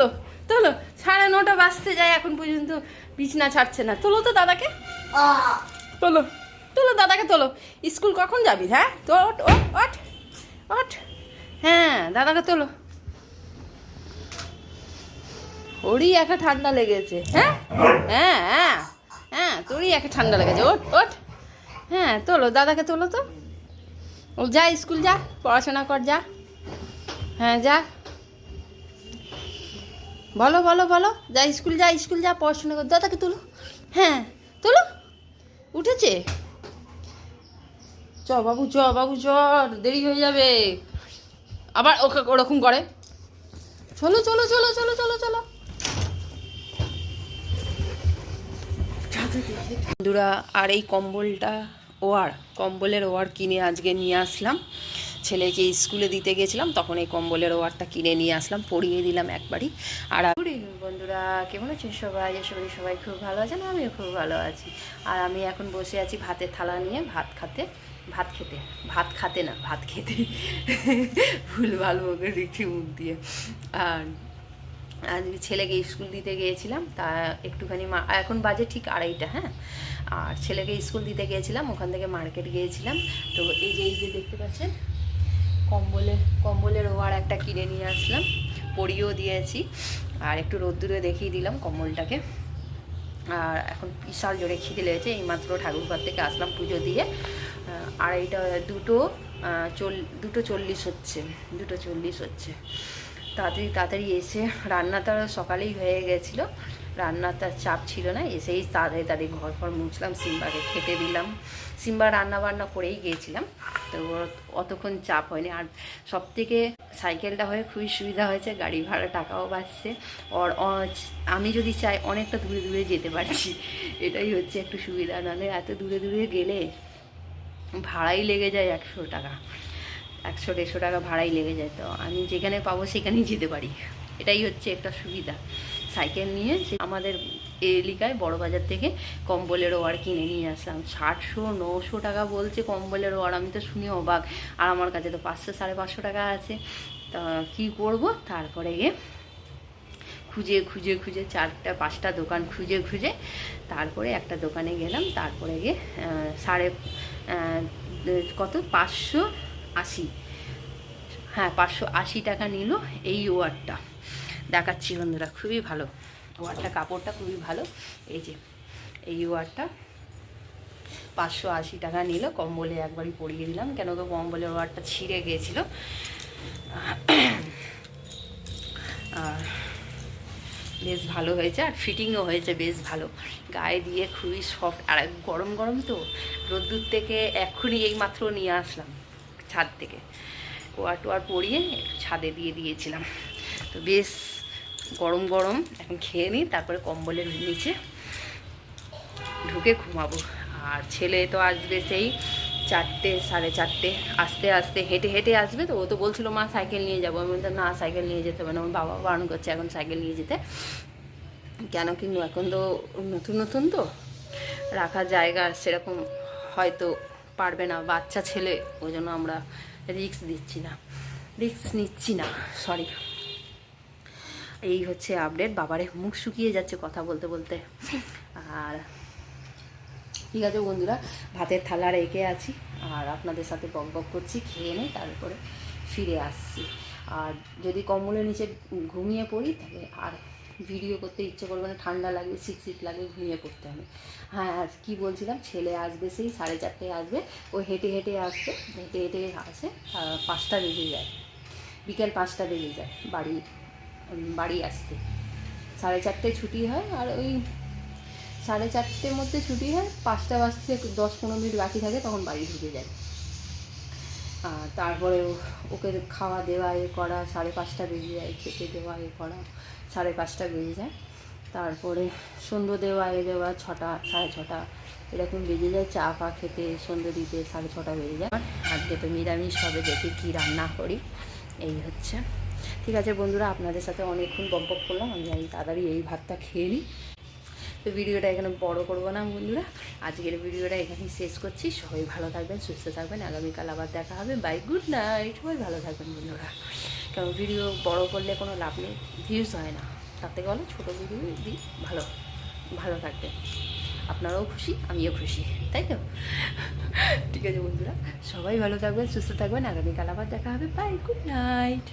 তোলো তোলো, সাড়ে নটা বাজতে যায় এখন পর্যন্ত, বিছনা ছাড়ছে না। তোলো তো দাদাকে। তোলো তোলো দাদাকে তোলো। স্কুল কখন যাবি হ্যাঁ? তো ওঠ ওঠ ওঠ ওঠ। হ্যাঁ দাদাকে তোলো। ওরই একটা ঠান্ডা লেগেছে হ্যাঁ? হ্যাঁ হ্যাঁ হ্যাঁ তোরই একটা ঠান্ডা লেগেছে। ওঠ ওঠ। হ্যাঁ তোলো, দাদাকে তোলো তো। ও, যা, স্কুল যা, পড়াশোনা কর, যা। হ্যাঁ যা। বলো বলো বলো। যা স্কুল যা স্কুল, যা পড়াশোনা কর। দাদাকে তোলো। হ্যাঁ তোলো। উঠেছে? চ বাবু চ বাবু, চ। দেরি হয়ে যাবে। আবার ওকে ওরকম করে। চলো চলো চলো চলো চলো চলো। বন্ধুরা, আর এই কম্বলটা ওয়ার কম্বলের ওয়ার কিনে আজকে নিয়ে আসলাম। ছেলেকে স্কুলে দিতে গেছিলাম, তখন এই কম্বলের ওয়ারটা কিনে নিয়ে আসলাম, পরিয়ে দিলাম একবারই। আর গুড ইভিনিং বন্ধুরা, কেমন আছেন সবাই? করি সবাই খুব ভালো আছেন, আমিও খুব ভালো আছি। আর আমি এখন বসে আছি ভাতের থালা নিয়ে, ভাত খাতে, ভাত খেতে, ভাত খাতে না, ভাত খেতে। ভুল ভালো ওকে দিচ্ছি মুখ দিয়ে। আর আজকে ছেলেকে স্কুল দিতে গিয়েছিলাম, তা একটুখানি মা এখন বাজে ঠিক আড়াইটা হ্যাঁ? আর ছেলেকে স্কুল দিতে গিয়েছিলাম, ওখান থেকে মার্কেট গিয়েছিলাম। তো এই যে এই যে দেখতে পাচ্ছেন কম্বলের কম্বলের ওয়ার একটা কিনে নিয়ে আসলাম। পরিয়েও দিয়েছি। আর একটু রোদ্দুরে দেখিয়ে দিলাম কম্বলটাকে। আর এখন বিশাল জোরে খিদে লেগেছে, এইমাত্র ঠাকুরঘর থেকে আসলাম পুজো দিয়ে। আর এইটা দুটো চল, দুটো চল্লিশ হচ্ছে, দুটো চল্লিশ হচ্ছে। তাড়াতাড়ি তাড়াতাড়ি এসে রান্নাটা সকালেই হয়ে গেছিল। রান্নার তার চাপ ছিল না, এসেই তাড়াতাড়ি তাড়াতাড়ি ঘর ফর মুছলাম, সিম্বাকে খেতে দিলাম। সিম্বা রান্না বান্না করেই গিয়েছিলাম, তো অতক্ষণ চাপ হয়নি। আর সব থেকে সাইকেলটা হয়ে খুবই সুবিধা হয়েছে, গাড়ি ভাড়া টাকাও বাঁচছে। অ- আমি যদি চাই অনেকটা দূরে দূরে যেতে পারছি, এটাই হচ্ছে একটু সুবিধা, নাহলে এত দূরে দূরে গেলে ভাড়াই লেগে যায় একশো টাকা। একশো দেড়শো টাকা ভাড়াই লেগে যায়, তো আমি যেখানে পাবো সেখানেই যেতে পারি। এটাই হচ্ছে একটা সুবিধা। সাইকেল নিয়ে আমাদের এলিকায় বড় বাজার থেকে কম্বলের ওয়ার কিনে নিয়ে আসলাম। ষাটশো, নশো টাকা বলছে কম্বলের ওয়ার। আমি তো শুনি অবাক। আর আমার কাছে তো পাঁচশো, সাড়ে পাঁচশো টাকা আছে। তা কী করব? তারপরে গিয়ে খুঁজে খুঁজে খুঁজে চারটা, পাঁচটা দোকান খুঁজে খুঁজে তারপরে একটা দোকানে গেলাম। তারপরে গিয়ে সাড়ে কত? পাঁচশো আশি। হ্যাঁ পাঁচশো আশি টাকা নিল এই ওয়ারটা। দেখাচ্ছি বন্ধুরা, খুবই ভালো। ওয়ারটা, কাপড়টা খুবই ভালো। এই যে, এই ওয়ারটা পাঁচশো আশি টাকা নিল, কম্বলে একবারই পরিয়ে দিলাম। কেন তো কম্বলের ওয়ারটা ছিঁড়ে গিয়েছিল। বেশ ভালো হয়েছে, আর ফিটিংও হয়েছে বেশ ভালো। গায়ে দিয়ে খুবই সফট আর গরম গরম তো, রোদ্দুর থেকে এক্ষুনি এই মাত্র নিয়ে আসলাম, ছাদ থেকে। ওয়ার টোয়ার পরিয়ে ছাদে দিয়ে দিয়েছিলাম। তো বেশ গরম গরম, এখন খেয়ে নিই, তারপরে কম্বলের নিচে ঢুকে ঘুমাবো। আর ছেলে তো আসবে সেই চারটে, সাড়ে চারটে, আস্তে আস্তে হেঁটে হেঁটে আসবে তো, ও তো বলছিল, মা, সাইকেল নিয়ে যাব। আমি বলতাম না, সাইকেল নিয়ে যেতে হবে না। আমার বাবা বারণ করছে, এখন সাইকেল নিয়ে যেতে। কেন কি এখন তো নতুন নতুন তো, রাখার জায়গা সেরকম হয়তো পারবে না। বাচ্চা ছেলে, ওই জন্য আমরা রিস্ক দিচ্ছি না। রিস্ক নিচ্ছি না, সরি। এই হচ্ছে আপডেট বাবারে, মুখ শুকিয়ে যাচ্ছে কথা বলতে বলতে। আর ঠিক আছে বন্ধুরা, ভাতের থালা রেখে আছি। আর আপনাদের সাথে বক বক করছি, খেয়ে নেই তারপরে ফিরে আসছি। আর যদি কম্বলের নিচে ঘুমিয়ে পড়ি, তাহলে আর ভিডিও করতে ইচ্ছে করবে না, ঠান্ডা লাগবে শীত শীত লাগবে ঘুমিয়ে পড়তে হবে। হ্যাঁ আর কী বলছিলাম, ছেলে আসবে সেই সাড়ে চারটেয় আসবে, ও হেঁটে হেঁটে আসবে, হেঁটে হেঁটে আসে পাঁচটা বেজে যায়। বিকেল পাঁচটা বেজে যায়, বাড়ি বাড়ি আসতে। সাড়ে চারটেয় ছুটি হয় আর ওই সাড়ে চারটের মধ্যে ছুটি হয়, পাঁচটা বাজতে দশ পনেরো মিনিট বাকি থাকে তখন বাড়ি ঢুকে যায়। তারপরে ওকে খাওয়া দেওয়া এ করা, সাড়ে পাঁচটা বেজে যায়, খেতে দেওয়া এ করা, সাড়ে পাঁচটা বেজে যায়। তারপরে সন্ধ্যে দেওয়া এ দেওয়া, ছটা, সাড়ে ছটা, এরকম বেজে যায়, চা ফা খেতে সন্ধ্যে দিতে সাড়ে ছটা বেজে যায়। আজকে তো নিরামিষ হবে, দেখি কী রান্না করি। এই হচ্ছে। ঠিক আছে বন্ধুরা, আপনাদের সাথে অনেকক্ষণ বকবক করলাম, আমি আমি তাড়াতাড়ি এই ভাতটা খেয়ে নিই। তো ভিডিওটা এখানে বড় করব না বন্ধুরা, আজকের ভিডিওটা এখানেই শেষ করছি, সবাই ভালো থাকবেন, সুস্থ থাকবেন, আগামীকাল আবার দেখা হবে বাই গুড নাইট সবাই ভালো থাকবেন বন্ধুরা। কারণ ভিডিও বড় করলে কোনো লাভ নেই ভিউজ হয় না, তার থেকে বলো ছোটো ভিডিও দিই, ভালো ভালো থাকবেন আপনারাও খুশি, আমিও খুশি, তাই তো? ঠিক আছে বন্ধুরা, সবাই ভালো থাকবেন, সুস্থ থাকবেন, আগামীকাল আবার দেখা হবে বাই গুড নাইট